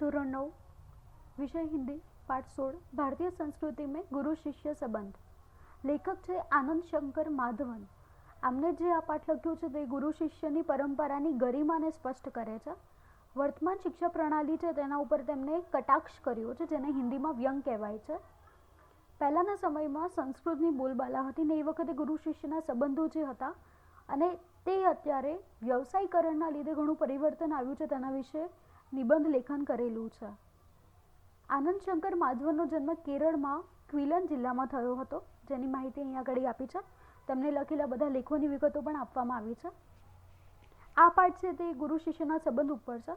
ધોરણ નવ, વિષય હિન્દી, પાઠ સોળ, ભારતીય સંસ્કૃતિ મેં ગુરુ શિષ્ય સંબંધ. લેખક છે આનંદ શંકર માધવન. આમને જે આ પાઠ લખ્યું છે તે ગુરુ શિષ્યની પરંપરાની ગરિમાને સ્પષ્ટ કરે છે. વર્તમાન શિક્ષા પ્રણાલી છે તેના ઉપર તેમણે કટાક્ષ કર્યો છે, જેને હિન્દીમાં વ્યંગ કહેવાય છે. પહેલાંના સમયમાં સંસ્કૃતની બોલબાલા હતી ને એ વખતે ગુરુ શિષ્યના સંબંધો જે હતા અને તે અત્યારે વ્યવસાયીકરણના લીધે ઘણું પરિવર્તન આવ્યું છે તેના વિશે નિબંધ લેખન કરેલું છે આનંદ શંકર માધવનનો જન્મ કેરળમાં ક્વિલન જિલ્લામાં થયો હતો જેની માહિતી અહીંયા આગળ આપી છે તેમને લખેલા બધા લેખોની વિગતો પણ આપવામાં આવી છે આ પાઠ છે તે ગુરુ શિષ્યના સંબંધ ઉપર છે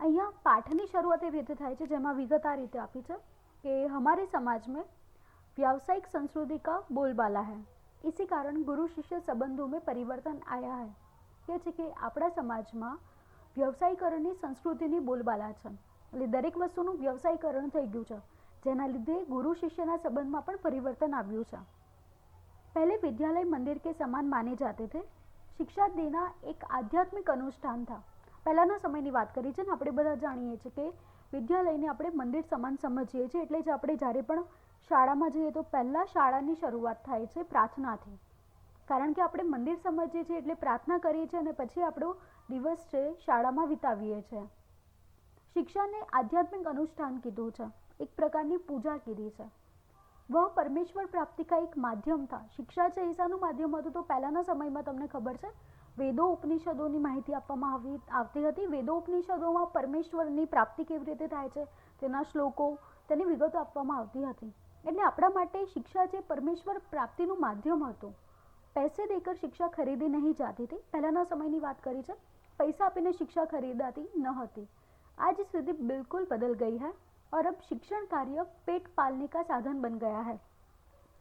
અહીંયા પાઠની શરૂઆત એવી રીતે થાય છે જેમાં વિગત આ રીતે આપી છે कि हमारे समाज में व्यावसायिक संस्कृति का बोलबाला है इसी कारण गुरु शिष्य संबंधों में परिवर्तन आया है કે છે કે આપણા સમાજમાં વ્યવસાયીકરણની સંસ્કૃતિની બોલબાલા છે. એટલે દરેક વસ્તુનું વ્યવસાયીકરણ થઈ ગયું છે, જેના લીધે ગુરુ શિષ્યના સંબંધમાં પણ પરિવર્તન આવ્યું છે. પહેલે વિદ્યાલય મંદિર કે સમાન માને જાતે થે શિક્ષા દેના એક આધ્યાત્મિક અનુષ્ઠાન થા. પહેલાંના સમયની વાત કરી છે ને, આપણે બધા જાણીએ છીએ કે વિદ્યાલયને આપણે મંદિર સમાન સમજીએ છીએ, એટલે જ આપણે જ્યારે પણ શાળામાં જઈએ તો પહેલાં શાળાની શરૂઆત થાય છે પ્રાર્થનાથી. કારણ કે આપણે મંદિર સમજીએ છીએ એટલે પ્રાર્થના કરીએ છીએ અને પછી આપણું દિવસ છે, શાળામાં વિતાવીએ છીએ શિક્ષાને આધ્યાત્મિક અનુષ્ઠાન કીધું છે. એક પ્રકારની પૂજા કીધી છે. વહ પરમેશ્વર પ્રાપ્તિ કા એક માધ્યમ થા. શિક્ષા છે ઈશાનું માધ્યમ હતું તો પહેલાંના સમયમાં તમને ખબર છે? વેદો ઉપનિષદોની માહિતી આપવામાં આવી, આવતી હતી. વેદો ઉપનિષદોમાં પરમેશ્વરની પ્રાપ્તિ કેવી રીતે થાય છે, તેના શ્લોકો, તેની વિગતો આપવામાં આવતી હતી. એટલે આપણા માટે શિક્ષા જે પરમેશ્વર પ્રાપ્તિનું માધ્યમ હતું. પૈસે દેકર શિક્ષા ખરીદી નહીં જાતી હતી. પહેલાંના સમયની વાત કરી છે. પૈસા આપીને શિક્ષા ખરીદાતી ન હતી आज स्थिति बिल्कुल बदल गई है और अब शिक्षण कार्य पेट पालने का साधन बन गया है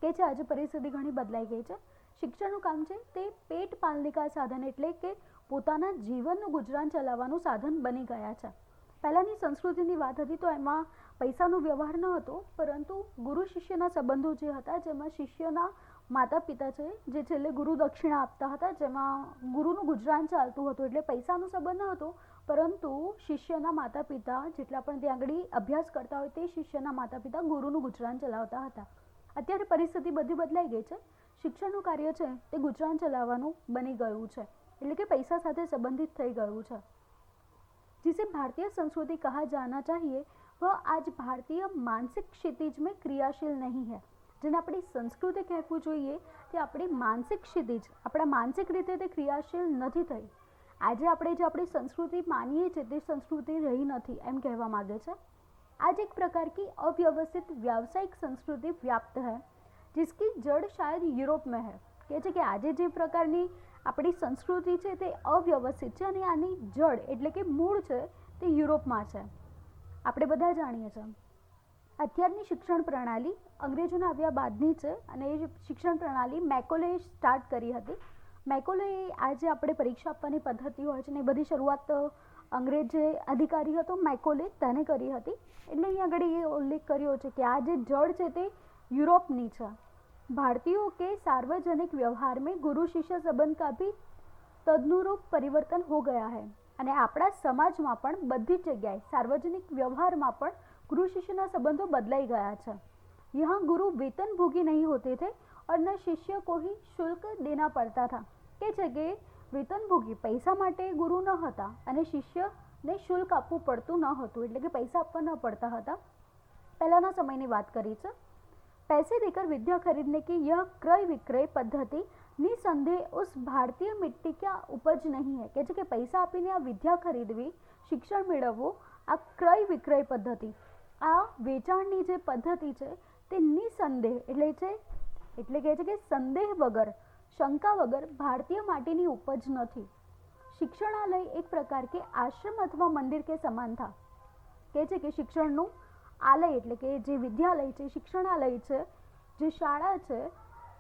કે છે આજે પરિસ્થિતિ ઘણી બદલાઈ ગઈ છે શિક્ષણનું કામ છે તે પેટ પાલને કા સાધન એટલે કે પોતાના જીવનનું ગુજરાન ચલાવવાનું સાધન બની ગયા છે પહેલાંની સંસ્કૃતિની વાત હતી તો એમાં પૈસાનો વ્યવહાર ન હતો પરંતુ ગુરુ શિષ્યના સંબંધો જે હતા જેમાં શિષ્યના માતા પિતા છે જે છેલ્લે ગુરુ દક્ષિણા આપતા હતા જેમાં ગુરુનું ગુજરાન ચાલતું હતું એટલે પૈસાનો સંબંધ ન હતો પરંતુ શિષ્યના માતા પિતા જેટલા પણ ત્યાં આગળ અભ્યાસ કરતા હોય તે શિષ્યના માતા પિતા ગુરુનું ગુજરાન ચલાવતા હતા અત્યારે પરિસ્થિતિ બધી બદલાઈ ગઈ છે શિક્ષણનું કાર્ય છે તે ગુજરાન ચલાવવાનું બની ગયું છે એટલે કે પૈસા સાથે સંબંધિત થઈ ગયું છે जिसे भारतीय संस्कृति कहा जाना चाहिए वह आज भारतीय मानसिक क्षितिज में क्रियाशील नहीं है જેને આપણી સંસ્કૃતિ કહેવું જોઈએ તે આપણી માનસિક ક્ષિતિજ આપણા માનસિક રીતે તે ક્રિયાશીલ નથી થઈ આજે આપણે જે આપણી સંસ્કૃતિ માનીએ છીએ તે સંસ્કૃતિ રહી નથી એમ કહેવા માગે છે आज एक प्रकार की अव्यवस्थित व्यावसायिक संस्कृति व्याप्त है जिसकी जड़ शायद यूरोप में है કહે છે કે આજે જે પ્રકારની આપણી સંસ્કૃતિ છે તે અવ્યવસ્થિત છે અને આની જડ એટલે કે મૂળ છે તે યુરોપમાં છે આપણે બધા જાણીએ છીએ અત્યારની શિક્ષણ પ્રણાલી અંગ્રેજોના આવ્યા બાદની છે અને એ શિક્ષણ પ્રણાલી મેકોલે સ્ટાર્ટ કરી હતી. મેકોલે આજે આપણે પરીક્ષા આપવાની પદ્ધતિ હોય છે ને એ બધી શરૂઆત અંગ્રેજ જે અધિકારી હતો મેકોલે તેને કરી હતી. એટલે અહીંયા આગળ એ ઉલ્લેખ કર્યો છે કે આ જે જળ છે તે યુરોપની છે. ભારતીયો કે સાર્વજનિક વ્યવહાર મેં ગુરુ શિષ્ય સંબંધ કા ભી તદનુરૂપ પરિવર્તન હો ગયા હૈ. અને આપણા સમાજમાં પણ બધી જગ્યાએ સાર્વજનિક વ્યવહારમાં પણ ગુરુ શિષ્યના સંબંધો બદલાઈ ગયા છે यहाँ गुरु वेतन भोगी नहीं होते थे और न शिष्य को ही शुल्क देना પડતા था કે છે કે વેતન ભોગી પૈસા માટે ગુરુ ન હતા અને શિષ્યને શુલ્ક આપવું પડતું ન હતું એટલે કે પૈસા આપવા ન પડતા હતા પહેલાંના સમયની વાત કરી છે पैसे देकर विद्या खरीदने की यह क्रय विक्रय पद्धति निसंदेह उस ભારતીય મિટ્ટી ક્યાં ઉપજ નહીં હે કે છે કે પૈસા આપીને આ વિદ્યા ખરીદવી શિક્ષણ મેળવવું આ ક્રય વિક્રય પદ્ધતિ આ વેચાણની જે પદ્ધતિ છે તે નિસંદેહ એટલે છે, એટલે કહે છે કે સંદેહ વગર, શંકા વગર ભારતીય માટીની ઉપજ નથી. શિક્ષણાલય એક પ્રકાર કે આશ્રમ અથવા મંદિર કે સમાન થા. કહે છે કે શિક્ષણનું આલય એટલે કે જે વિદ્યાલય છે, શિક્ષણાલય છે, જે શાળા છે,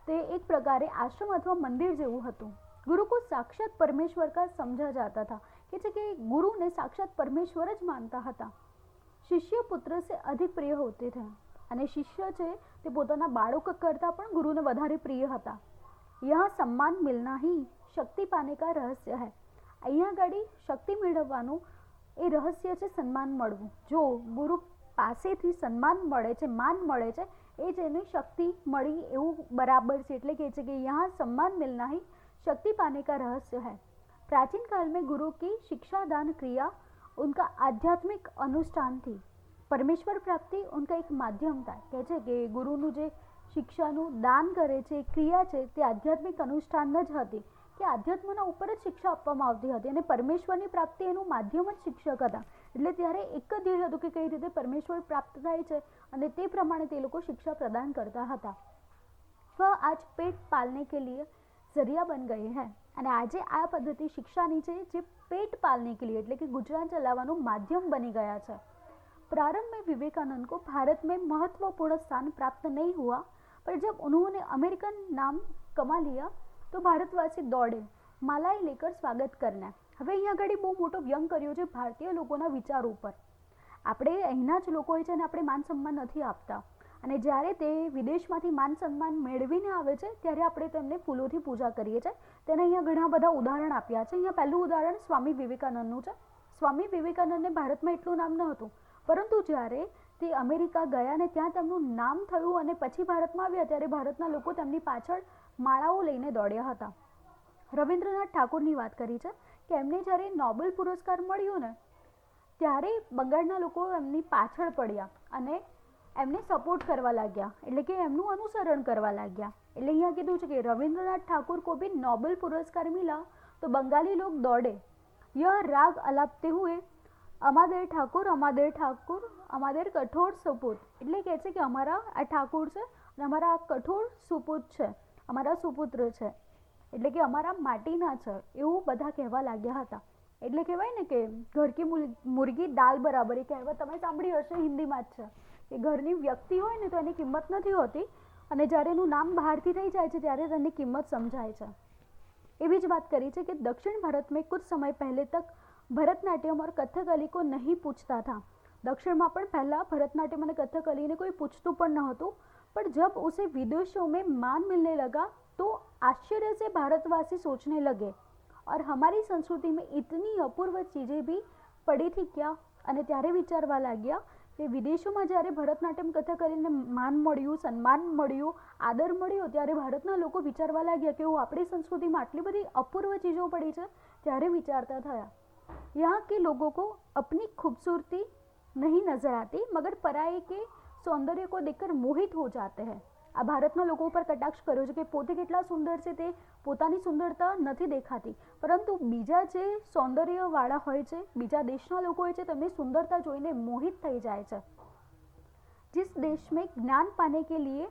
તે એક પ્રકારે આશ્રમ અથવા મંદિર જેવું હતું. ગુરુ સાક્ષાત પરમેશ્વર કા સમજા જાતા હતા કે છે કે ગુરુને સાક્ષાત પરમેશ્વર જ માનતા હતા. શિષ્ય પુત્ર સે અધિક પ્રિય હોતે થે. અને શિષ્ય છે તે પોતાના બાળકો કરતાં પણ ગુરુને વધારે પ્રિય હતા. યહ સન્માન મિલના હી શક્તિ પાને કા રહસ્ય હૈ. અહીંયા આગળ શક્તિ મેળવવાનું એ રહસ્ય છે સન્માન મળવું. જો ગુરુ પાસેથી સન્માન મળે છે, માન મળે છે, એ જ એને શક્તિ મળી એવું બરાબર છે. એટલે કહે છે કે યહાં સન્માન મિલના હી શક્તિ પાને કા રહસ્ય હૈ. પ્રાચીન કાલ ગુરુ કી શિક્ષાદાન ક્રિયા उनका આધ્યાત્મિક અનુષ્ઠાનથી પરમેશ્વર પ્રાપ્તિ ઉનકા એક માધ્યમ થાય કહે છે કે ગુરુનું જે શિક્ષાનું દાન કરે છે ક્રિયા છે તે આધ્યાત્મિક અનુષ્ઠાન જ હતી કે આધ્યાત્મના ઉપર જ શિક્ષા આપવામાં આવતી હતી અને પરમેશ્વરની પ્રાપ્તિ એનું માધ્યમ જ શિક્ષક હતા. એટલે ત્યારે એક જ ધ્યેય હતું કે કઈ રીતે પરમેશ્વર પ્રાપ્ત થાય છે અને તે પ્રમાણે તે લોકો શિક્ષા પ્રદાન કરતા હતા. તો આજ પેટ પાલને કે લીએ જરિયા બન ગઈ હૈ અને આજે આ પદ્ધતિ શિક્ષાની છે જે પેટ પાલને કે लिए એટલે કે ગુજરાન ચલાવવાનું માધ્યમ બની ગયા છે प्रारंभ में विवेकानंद को भारत में महत्वपूर्ण स्थान प्राप्त नहीं हुआ पर जब उन्होंने अमेरिकन नाम कमा लिया તો ભારતવાસી દોડે માલાએ લેકર સ્વાગત કરના હવે અહીંયા આગળ બહુ મોટો વ્યંગ કર્યો છે ભારતીય લોકોના વિચાર ઉપર આપણે અહીંના જ લોકો હોય છે અને આપણે માન સન્માન નથી આપતા અને જ્યારે તે વિદેશમાંથી માન સન્માન મેળવીને આવે છે, ત્યારે આપણે તેમને ફૂલોથી પૂજા કરીએ છીએ. તેને અહીંયા ઘણા બધા ઉદાહરણ આપ્યા છે. અહીંયા પહેલું ઉદાહરણ સ્વામી વિવેકાનંદનું છે. સ્વામી વિવેકાનંદને ભારતમાં એટલું નામ ન હતું પરંતુ જ્યારે તે અમેરિકા ગયા ને ત્યાં તેમનું નામ થયું અને પછી ભારતમાં આવ્યા, ત્યારે ભારતના લોકો તેમની પાછળ માળાઓ લઈને દોડ્યા હતા. રવિન્દ્રનાથ ઠાકુરની વાત કરી છે કે એમને જ્યારે નોબેલ પુરસ્કાર મળ્યો ને, ત્યારે બંગાળના લોકો એમની પાછળ પડ્યા અને એમને સપોર્ટ કરવા લાગ્યા. એટલે કે એમનું અનુસરણ કરવા લાગ્યા. એટલે અહીંયા કીધું છે કે રવિન્દ્રનાથ ઠાકુર કો ભી નોબેલ પુરસ્કાર મિલા તો બંગાળી લોક દોડે. ય રાગ અલાપતે હુએ. અમાદેર ઠાકુર અમાદેર ઠાકુર, અમાદેર કઠોર સુપૂત. એટલે કહે છે કે અમારા આ ઠાકુર છે અને અમારા આ કઠોર સુપુત છે. અમારા સુપુત્ર છે. એટલે કે અમારા માટીના છે. એવું બધા કહેવા લાગ્યા હતા. એટલે કહેવાય ને કે ઘર કી મુરગી દાલ બરાબર. એ કહેવત તમે સાંભળી હશે હિન્દીમાં જ છે. કે ઘરની વ્યક્તિ હોય ને તો એની કિંમત નથી હોતી અને જ્યારે એનું નામ બહારથી થઈ જાય છે ત્યારે તેની કિંમત સમજાય છે. એવી જ વાત કરી છે કે દક્ષિણ ભારત મેં કુછ સમય પહેલે તક ભરતનાટ્યમ ઓર કથકલી કો નહીં પૂછતા થા દક્ષિણમાં પણ પહેલાં ભરતનાટ્યમ અને કથકલીને કોઈ પૂછતું પણ નહોતું પણ જબ ઉસે વિદેશો મેં માન મિલને લગા તો આશ્ચર્ય સે ભારતવાસી સોચને લગે. ઓર હમારી સંસ્કૃતિમાં में અપૂર્વ ચીજે चीज़ें भी पड़ी थी અને ત્યારે વિચારવા લાગ્યા તે વિદેશોમાં જ્યારે ભરતનાટ્યમ કથકલીને માન મળ્યું, સન્માન મળ્યું, આદર મળ્યો, ત્યારે ભારતના લોકો વિચારવા લાગ્યા કે હું આપણી સંસ્કૃતિમાં આટલી બધી અપૂર્વ ચીજો પડી છે. ત્યારે વિચારતા થયા, યહાં કે લોકો કો અપની ખૂબસૂરતી નહીં નજર આતી, મગર પરાય કે સૌંદર્ય કો દેખકર મોહિત હો જાતે હૈ. આ ભારતના લોકો ઉપર કટાક્ષ કર્યો છે કે પોતે કેટલા સુંદર છે તે પોતાની સુંદરતા નથી દેખાતી. પરંતુ બીજા જે સૌંદર્યવાળા હોય છે બીજા દેશના લોકો હોય છે તેમની સુંદરતા જોઈને મોહિત થઈ જાય છે जिस देश में ज्ञान पाने के लिए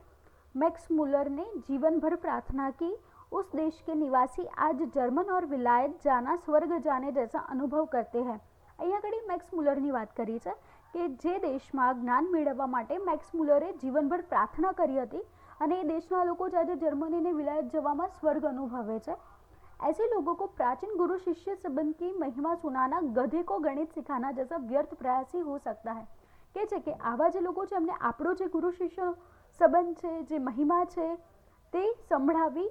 मैक्स मुलर ने जीवन भर प्रार्थना की उस देश के निवासी आज जर्मन और विलायत जाना स्वर्ग जाने जैसा अनुभव करते हैं અહીંયા આગળ મેક્સ મુલરની વાત કરી છે કે જે દેશમાં જ્ઞાન મેળવવા માટે મેક્સ મુલરે જીવનભર પ્રાર્થના કરી હતી અને એ દેશના લોકો જ આજે જર્મનીને વિલાયત જવામાં સ્વર્ગ અનુભવે છે ऐसे लोगों को प्राचीन गुरु शिष्य संबंध की महिमा सुनाना, गधे को गणित सिखाना जैसा व्यर्थ प्रयास ही हो सकता है। કે છે કે આવા જે લોકો છે એમને આપણો જે ગુરુ શિષ્ય સંબંધ છે જે મહિમા છે તે સંભળાવી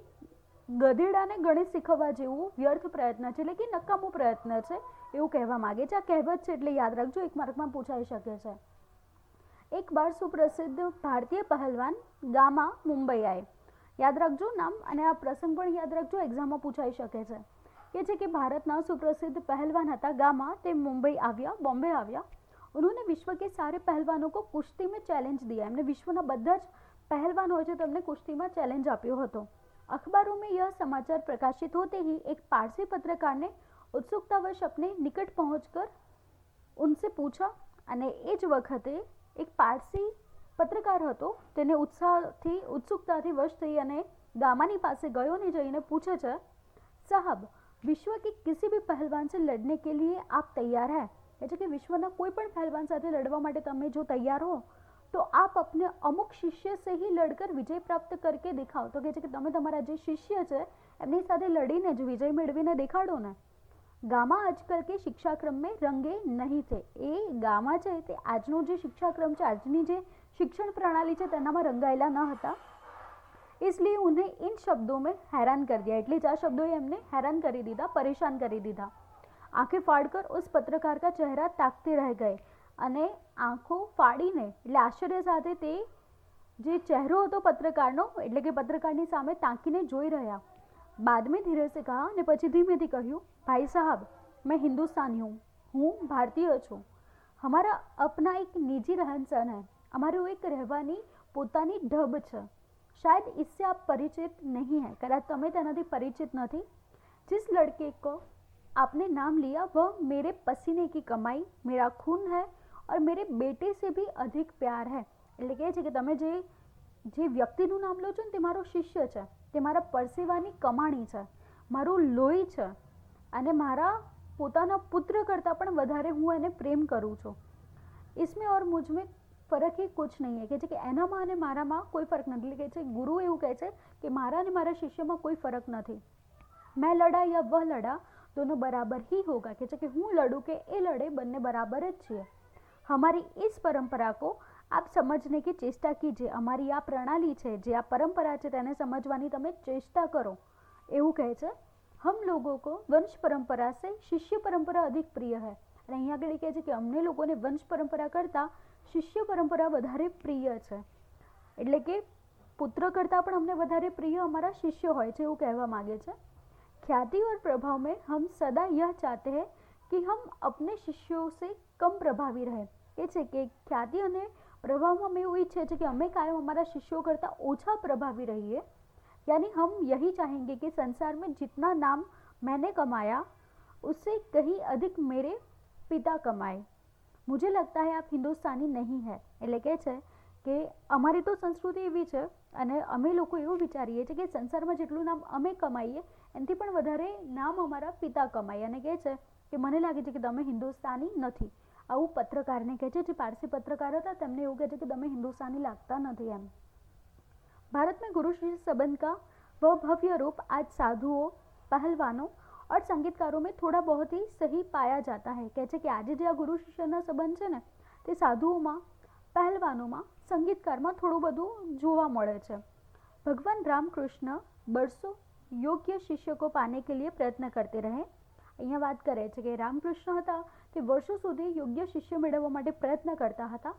ગધેડાને ગણિત શીખવવા જેવું વ્યર્થ પ્રયત્ન છે એટલે કે નકામો પ્રયત્ન છે એવું કહેવા માગે છે આ કહેવત છે એટલે યાદ રાખજો, એક માર્કમાં પૂછાઈ શકે છે। એક બાર સુપ્રસિદ્ધ ભારતીય પહેલવાન ગામા મુંબઈ આય। યાદ રાખજો નામ અને આ પ્રસંગ પણ યાદ રાખજો એક્ઝામમાં પૂછાઈ શકે છે કે છે કે ભારતના સુપ્રસિદ્ધ પહેલવાન હતા ગામા તે મુંબઈ આવ્યા બોમ્બે આવ્યા उन्होंने विश्व के सारे पहलवानों को कुश्ती में चैलेंज दिया એમને વિશ્વના બધા જ પહેલવાન હોય છે તેમને કુશ્તીમાં ચેલેન્જ આપ્યો હતો अखबारों में यह समाचार प्रकाशित होते ही एक पारसी पत्रकार ने उत्सुकतावश अपने निकट पहुंचकर उनसे पूछा અને એ જ વખતે એક પારસી પત્રકાર હતો. તેને ઉત્સાહથી, ઉત્સુકતાથી વશ થઈ અને ગામાની પાસે ગયો ને જઈને પૂછે છે, સાહબ, વિશ્વ કે કિસી બી પહેલવાન સે લડને કે લીએ આપ તૈયાર હૈ? એટલે કે વિશ્વના કોઈ પણ પહેલવાન સાથે લડવા માટે તમે જો તૈયાર હો, તો આપ અપને અમુક શિષ્ય સે હી લડકર વિજય પ્રાપ્ત કરકે દેખાઓ તો કહે છે કે તમે તમારા જે શિષ્ય છે, એમની સાથે લડીને જ વિજય મેળવીને દેખાડો ને. ગામા આજકાલ કે શિક્ષાક્રમ મેં રંગે નહીં છે એ ગામા છે તે આજનો જે શિક્ષાક્રમ છે, આજની જે શિક્ષણ પ્રણાલી प्रणाली તેનામાં રંગાયેલા ન હતા. इसलिए ઉને इन शब्दों में हैरान कर दिया એટલે જ આ શબ્દોએ એમને હેરાન કરી દીધા, પરેશાન કરી દીધા. આંખે ફાડકર ઉસ પત્રકાર કા ચહેરા તાકતે રહે ગયે અને આંખો ફાડીને એટલે આશ્ચર્ય સાથે તે જે ચહેરો હતો પત્રકારનો, એટલે કે પત્રકારની સામે તાંકીને જોઈ રહ્યા. બાદ મેં ધીરે સે કહા અને પછી ધીમેથી કહ્યું, ભાઈ સાહેબ, મેં હિન્દુસ્તાની હું હું ભારતીય છું. અમારા અપના એક નિજી रहन सहन અમારું એક રહેવાની પોતાની ઢબ છે शायद इससे आप परिचित नहीं है कदाच તમે તેનાથી પરિચિત નથી जिस लड़के को आपने नाम लिया वह मेरे पसीने की कमाई मेरा खून है और मेरे बेटे से भी अधिक प्यार है એટલે કહે છે કે તમે જે જે વ્યક્તિનું નામ લો છો ને તે મારો શિષ્ય છે તે મારા પરસેવાની કમાણી છે મારું લોહી છે અને મારા પોતાના પુત્ર કરતાં પણ વધારે હું એને પ્રેમ કરું છું इसमें और मुझ में ફરક એ કુછ નહીં હે. કે છે કે એનામાં અને મારામાં કોઈ ફરક નથી. એટલે કે છે ગુરુ એવું કહે છે કે મારા અને મારા શિષ્યમાં કોઈ ફરક નથી. મેં લડા યા વહ લડા દોનો બરાબર હી હોગા. કે છે કે હું લડું કે એ લડે બંને બરાબર જ છીએ હમારી ઇસ પરંપરા કો આપ સમજને કે ચેષ્ટા કીજીએ અમારી આ પ્રણાલી છે, જે આ પરંપરા છે, તેને સમજવાની તમે ચેષ્ટા કરો. એવું કહે છે, હમ લોકો કો વંશ પરંપરા સે શિષ્ય પરંપરા અધિક પ્રિય હૈ. અને અહીંયા આગળ કહે છે કે અમને લોકોને વંશ પરંપરા કરતાં શિષ્ય પરંપરા વધારે પ્રિય છે એટલે કે પુત્ર કરતાં પણ અમને વધારે પ્રિય અમારા શિષ્ય હોય છે એવું કહેવા માગે છે ख्याति और प्रभाव में हम सदा यह चाहते हैं कि हम अपने शिष्यों से कम प्रभावी रहे એ છે કે ખ્યાતિ અને પ્રભાવમાં અમે એવું ઈચ્છે છે કે અમે કાયમ અમારા શિષ્યો કરતાં ઓછા પ્રભાવી રહીએ यानी हम यही चाहेंगे कि संसार में जितना नाम मैंने कमाया उससे कहीं अधिक मेरे પિતા કમાય મુજે લગતા હૈ આપ હિન્દુસ્તાની નહીં હૈ એટલે કહે છે કે અમારી તો સંસ્કૃતિ એવી છે અને અમે લોકો એવું વિચારીએ છીએ કે સંસારમાં જેટલું નામ અમે કમાઈએ, એનાથી પણ વધારે નામ અમારા પિતા કમાઈ અને કહે છે કે મને લાગે છે કે તમે હિન્દુસ્તાની નથી. આવું પત્રકારને કહે છે, જે પારસી પત્રકાર હતા, તેમને એવું કહે છે કે તમે હિન્દુસ્તાની લાગતા નથી એમ. ભારતમાં ગુરુ શિષ્ય સંબંધ કા વ ભવ્ય રૂપ આજ સાધુઓ, પહેલવાનો और संगीतकारों में थोड़ा बहुत ही सही पाया जाता है કહે છે કે આજે જે આ ગુરુ શિષ્યના સંબંધ છે ને તે સાધુઓમાં પહેલવાનોમાં સંગીતકારમાં થોડું બધું જોવા મળે છે ભગવાન રામકૃષ્ણ બરસો યોગ્ય शिष्य को पाने के लिए प्रयत्न करते रहे અહીંયા વાત કરે છે કે રામકૃષ્ણ હતા તે વર્ષો સુધી યોગ્ય શિષ્ય મેળવવા માટે પ્રયત્ન કરતા હતા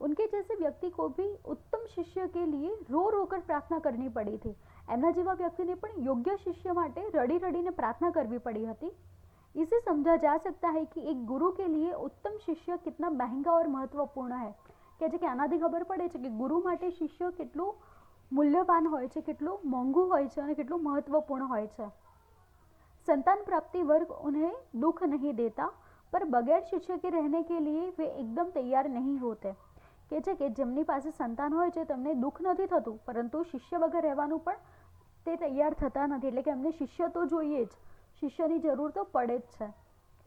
उनके जैसे व्यक्ति को भी उत्तम शिष्य के लिए रो रोकर प्रार्थना करनी पड़ी थी એમના જેવા વ્યક્તિને પણ યોગ્ય શિષ્ય માટે રડી રડીને પ્રાર્થના કરવી પડી હતી इसे समझा जा सकता है कि एक गुरु के लिए उत्तम शिष्य कितना महंगा और महत्वपूर्ण है કે છે કે આનાથી ખબર પડે છે કે ગુરુ માટે શિષ્ય કેટલું મૂલ્યવાન હોય છે કેટલું મોંઘું હોય છે અને કેટલું મહત્વપૂર્ણ હોય છે संतान प्राप्ति वर्ग उन्हें दुख नहीं देता पर बगैर शिष्य के रहने के लिए वे एकदम तैयार नहीं होते કે છે કે જેમની પાસે સંતાન હોય છે તેમને દુઃખ નથી થતું પરંતુ શિષ્ય વગર રહેવાનું પણ તે તૈયાર થતા નથી, એટલે કે એમને શિષ્ય તો જોઈએ જ. શિષ્યની જરૂર તો પડે જ છે.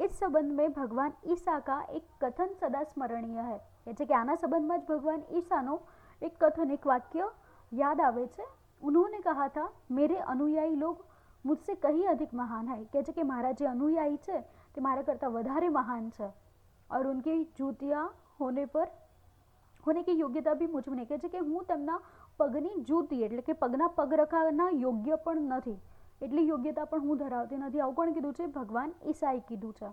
એ જ સંબંધ મેં ભગવાન ઈસા કા એક કથન સદા સ્મરણીય હે. એ છે કે આના સંબંધમાં જ ભગવાન ઈશાનો એક કથન, એક વાક્ય યાદ આવે છે. ઉન્હોને કહા થા મેરે અનુયાયી લોગ મુજસે કહી અધિક મહાન હૈ. કે છે કે મારા જે અનુયાયી છે, તે મારા કરતાં વધારે મહાન છે. ઓર ઉનકી જૂતિયા હોને પર, હોને કે યોગ્યતા બી મુજબ નહીં. કે છે કે હું તેમના પગની જૂતી એટલે કે પગના પગરખાના યોગ્ય પણ નથી એટલી યોગ્યતા પણ હું ધરાવતી નથી આવું કોણ કીધું છે ભગવાન ईसाई કીધું છે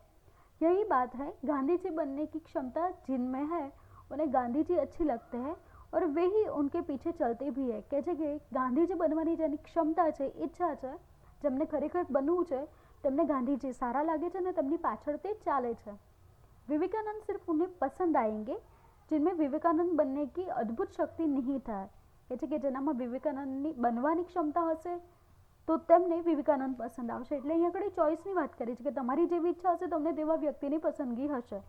यही बात है गांधी जी बनने की क्षमता जिनमें है उन्हें गांधी जी अच्छी लगते हैं और वे ही उनके पीछे चलते भी है કહે છે કે ગાંધીજી બનવાની જેની ક્ષમતા છે ઈચ્છા છે જેમને ખરેખર બનવું છે તેમને ગાંધીજી સારા લાગે છે અને તેમની પાછળ તે ચાલે છે विवेकानंद सिर्फ उन्हें पसंद आएंगे जिनमें विवेकानंद बनने की अद्भुत शक्ति निहित है કે છે કે જેનામાં વિવેકાનંદની બનવાની ક્ષમતા હશે, તો તેમને વિવેકાનંદ પસંદ આવશે. એટલે અહીંયા આગળ ચોઈસની વાત કરી છે કે તમારી જેવી ઈચ્છા હશે તમને તેવા વ્યક્તિની પસંદગી હશે.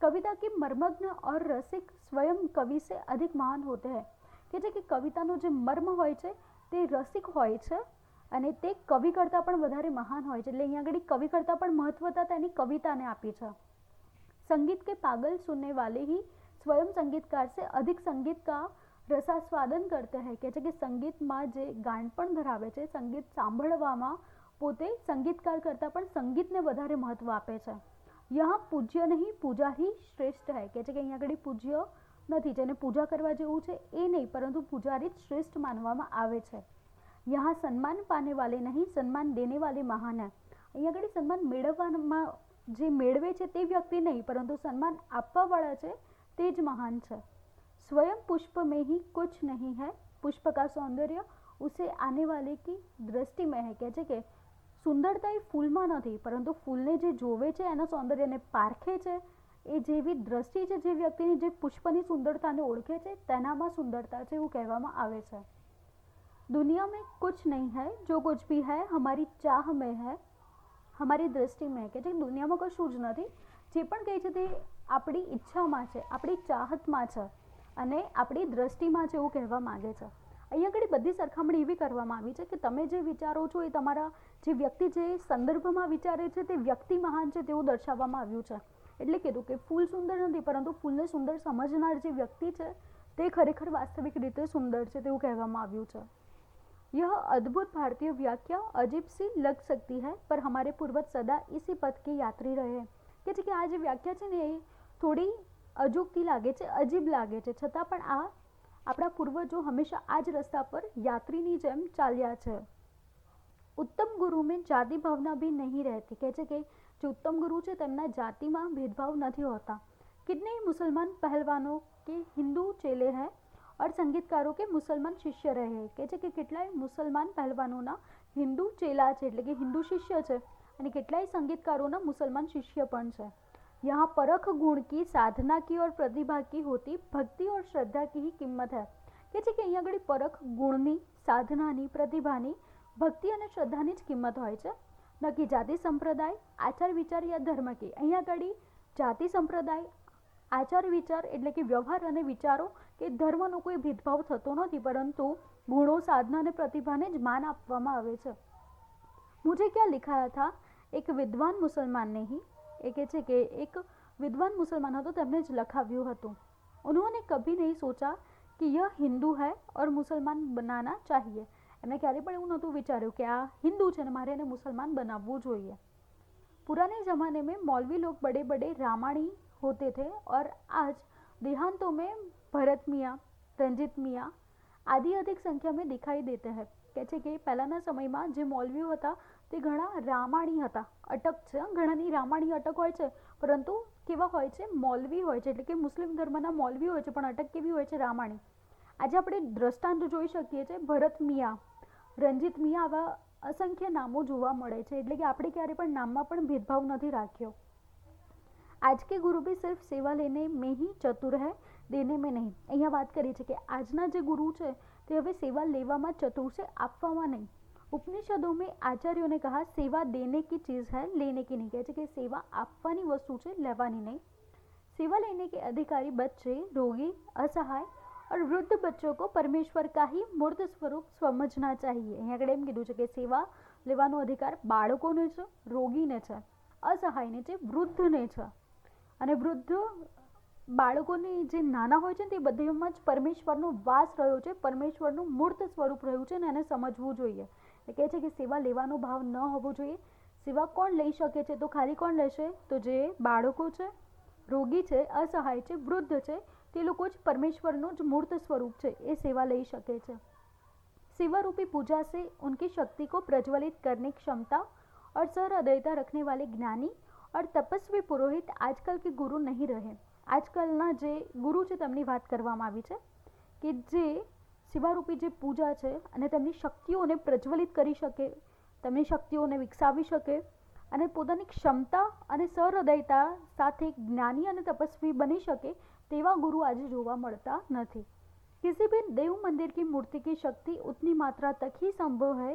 કવિતા કે મર્મજ્ઞ ઓર રસિક સ્વયં કવિ સે અધિક મહાન હોતે હૈ. કે છે કે કવિતાનો જે મર્મ હોય છે, તે રસિક હોય છે અને તે કવિ કરતાં પણ વધારે મહાન હોય છે. એટલે અહીંયા આગળ કવિ કરતાં પણ મહત્વતા તેની કવિતાને આપી છે. સંગીત કે પાગલ સુનને વાલે હી સ્વયં સંગીતકાર સે અધિક સંગીત કા રસાસ્વાદન કરતે હૈ કે છે કે સંગીતમાં જે ગાણપણ ધરાવે છે, સંગીત સાંભળવામાં પોતે સંગીતકાર કરતાં પણ સંગીતને વધારે મહત્વ આપે છે. યહાં પૂજ્ય નહીં, પૂજા હી શ્રેષ્ઠ હૈ કે છે કે અહીંયા આગળ પૂજ્ય નથી, જેને પૂજા કરવા જેવું છે એ નહીં, પરંતુ પૂજારી જ શ્રેષ્ઠ માનવામાં આવે છે. યહાં સન્માન પાને વાલે નહીં, સન્માન દેને વાલે મહાન હૈ. અહીંયા આગળ સન્માન મેળવવામાં જે મેળવે છે તે વ્યક્તિ નહીં, પરંતુ સન્માન આપવાવાળા છે તે જ મહાન છે. स्वयं पुष्प में ही कुछ नहीं है पुष्प का सौंदर्य उसे आने वाले की दृष्टि में है કહે છે કે સુંદરતા એ ફૂલમાં નથી પરંતુ ફૂલને જે જોવે છે એના સૌંદર્યને પારખે છે એ જેવી દ્રષ્ટિ છે જે વ્યક્તિની જે પુષ્પની સુંદરતાને ઓળખે છે તેનામાં સુંદરતા છે એવું કહેવામાં આવે છે दुनिया में कुछ नहीं है जो कुछ भी है हमारी चाह में है हमारी दृष्टि में કે જે દુનિયામાં કશું જ નથી જે પણ કંઈ છે તે આપણી ઈચ્છામાં છે આપણી ચાહતમાં છે અને આપણી દ્રષ્ટિમાં છે એવું કહેવા માગે છે અહીંયા આગળ બધી સરખામણી એવી કરવામાં આવી છે કે તમે જે વિચારો છો એ તમારા જે વ્યક્તિ જે સંદર્ભમાં વિચારે છે તે વ્યક્તિ મહાન છે તેવું દર્શાવવામાં આવ્યું છે એટલે કીધું કે ફૂલ સુંદર નથી પરંતુ ફૂલને સુંદર સમજનાર જે વ્યક્તિ છે તે ખરેખર વાસ્તવિક રીતે સુંદર છે તેવું કહેવામાં આવ્યું છે यह अद्भुत भारतीय व्याख्या अजीब सी लग सकती है पर हमारे पूर्वज सदा इसी पथ के यात्री रहे हैं કે છે કે આ જે વ્યાખ્યા છે ને એ થોડી અજુગતી લાગે છે, અજીબ લાગે છે. છતાં પણ આ આપણા પૂર્વજો હંમેશા આ જ રસ્તા પર યાત્રીની જેમ ચાલ્યા છે. ઉત્તમ ગુરુમાં જાતિ ભાવના બી નહીં રહેતી. કહે છે કે જે ઉત્તમ ગુરુ છે, તેમના જાતિમાં ભેદભાવ નથી હોતા. કિતને મુસલમાન પહેલવાનો કે હિન્દુ ચેલે હૈ ઓર સંગીતકારો કે મુસલમાન શિષ્ય રહે કહે છે કે કેટલાય મુસલમાન પહેલવાનોના હિન્દુ ચેલા છે, એટલે કે હિન્દુ શિષ્ય છે અને કેટલાય સંગીતકારોના મુસલમાન શિષ્ય પણ છે. यहाँ परख गुण की, साधना की और प्रतिभा की होती ભક્તિ ઓર શ્રદ્ધા કી કિંમત હૈ કે છે કે અહીંયા આગળ પરખ ગુણની સાધનાની પ્રતિભાની ભક્તિ અને શ્રદ્ધાની જ કિંમત હોય છે નક્કી જાતિ સંપ્રદાય આચાર વિચાર યા ધર્મ કે અહીંયા આગળ જાતિ સંપ્રદાય આચાર વિચાર એટલે કે વ્યવહાર અને વિચારો કે ધર્મનો કોઈ ભેદભાવ થતો નથી પરંતુ ગુણો સાધના અને પ્રતિભાને જ માન આપવામાં આવે છે મુજે ક્યાં લિખાયા થા એક વિદ્વાન મુસલમાન નહીં એ કહે છે કે એક વિદ્વાન મુસલમાન હતો તેમણે જ લખાવ્યું હતું उन्होंने कभी नहीं सोचा कि यह हिंदू है और मुसलमान बनाना चाहिए એમણે ક્યારેય પણ એવું નહોતું વિચાર્યું કે આ હિન્દુ છે ને મારે એને મુસલમાન બનાવવું જોઈએ पुराने ज़माने में मौलवी लोग बड़े बड़े रामाणी होते थे और आज देहांतों में भरत मियाँ रंजित मियाँ આદિ અધિક સંખ્યામાં દેખાઈ દેતે હૈ કહે છે કે પહેલાંના સમયમાં જે મૌલવીઓ હતા તે ઘણા રામાણી હતા. અટક છે. ઘણાની રામાણી અટક હોય છે. પરંતુ કેવા હોય છે? મૌલવી હોય છે. એટલે કે મુસ્લિમ ધર્મના મૌલવી હોય છે. પણ અટક કેવી હોય છે? રામાણી. આજે આપણે દ્રષ્ટાંત જોઈ શકીએ છીએ. ભરત મિયા. રંજીત મિયા આવા અસંખ્ય નામો જોવા મળે છે. એટલે કે આપણે ક્યારે પણ નામમાં પણ ભેદભાવ નથી રાખ્યો. આજ કે ગુરુ બી સિર્ફ સેવા લેને મેં હી ચતુર હૈ, દેને મેં નહીં. અહીંયા વાત કરી છે કે આજના જે ગુરુ છે, તે હવે સેવા લેવામાં ચતુર છે, આપવામાં નહીં. ઉપનિષદો મેં આચાર્યોं ने कहा सेवा देने की चीज़ है लेने की नहीं કહે છે કે સેવા આપવાની વસ્તુ છે લેવાની નહીં सेवा लेने के अधिकारी बच्चे रोगी असहाय और वृद्ध बच्चों को परमेश्वर का ही मूर्त स्वरूप समझना चाहिए અહીંયા આગળ એમ કીધું છે કે સેવા લેવાનો અધિકાર બાળકોને છે રોગીને છે અસહાયને છે વૃદ્ધને છે અને વૃદ્ધ બાળકોને જે નાના હોય છે ને તે બધીમાં જ પરમેશ્વરનો વાસ રહ્યો છે પરમેશ્વરનું મૂર્ત સ્વરૂપ રહ્યું છે ને એને સમજવું જોઈએ એ કહે છે કે સેવા લેવાનો ભાવ ન હોવો જોઈએ સેવા કોણ લઈ શકે છે તો ખાલી કોણ લેશે તો જે બાળકો છે રોગી છે અસહાય છે વૃદ્ધ છે તે લોકો જ પરમેશ્વરનું જ મૂર્ત સ્વરૂપ છે એ સેવા લઈ શકે છે सेवा रूपी पूजा से उनकी शक्ति को प्रज्वलित करने की क्षमता और सहृदयता रखने वाले ज्ञानी और तपस्वी पुरोहित आजकल के गुरु नहीं रहे આજકાલના જે ગુરુ છે તેમની વાત કરવામાં આવી છે કે જે સેવારૂપી જે પૂજા છે અને તેમની શક્તિઓને પ્રજ્વલિત કરી શકે તેમની શક્તિઓને વિકસાવી શકે અને પોતાની ક્ષમતા અને સહૃદયતા સાથે જ્ઞાની અને તપસ્વી બની શકે તેવા ગુરુ આજે જોવા મળતા નથી किसी भी देव मंदिर की मूर्ति की शक्ति उतनी मात्रा तक ही संभव है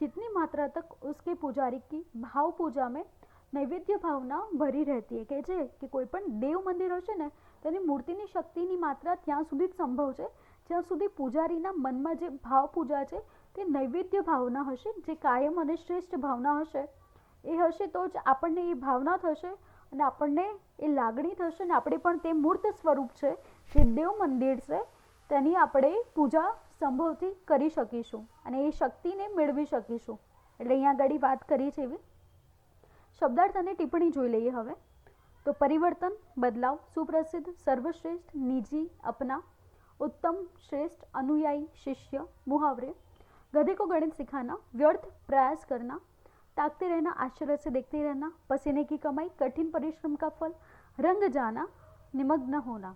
जितनी मात्रा तक उसके पुजारी की भाव पूजा में નૈવેદ્ય ભાવના ભરી રહેતી કહે છે કે કોઈ પણ દેવ મંદિર હશે ને તેની મૂર્તિની શક્તિની માત્રા ત્યાં સુધી જ સંભવ છે જ્યાં સુધી પૂજારીના મનમાં જે ભાવ પૂજા છે, તે નૈવેદ્ય ભાવના હશે, જે કાયમ અને શ્રેષ્ઠ ભાવના હશે, એ હશે તો જ આપણને એ ભાવના થશે અને આપણને એ લાગણી થશે ને આપણે પણ તે મૂર્ત સ્વરૂપ છે, જે દેવ મંદિર છે, તેની આપણે પૂજા સંભવથી કરી શકીશું અને એ શક્તિને મેળવી શકીશું. એટલે અહીંયા આગળ વાત કરી છે એવી. શબ્દાર્થ અને ટિપ્પણી જોઈ લઈએ હવે. તો પરિવર્તન, બદલાવ, સુપ્રસિદ્ધ, સર્વશ્રેષ્ઠ, નિજી, અપના उत्तम श्रेष्ठ अनुयायी शिष्य मुहावरे गधे को गणित सिखाना व्यर्थ प्रयास करना ताकते रहना आश्चर्य से देखते रहना पसीने की कमाई कठिन परिश्रम का फल रंग जाना निमग्न होना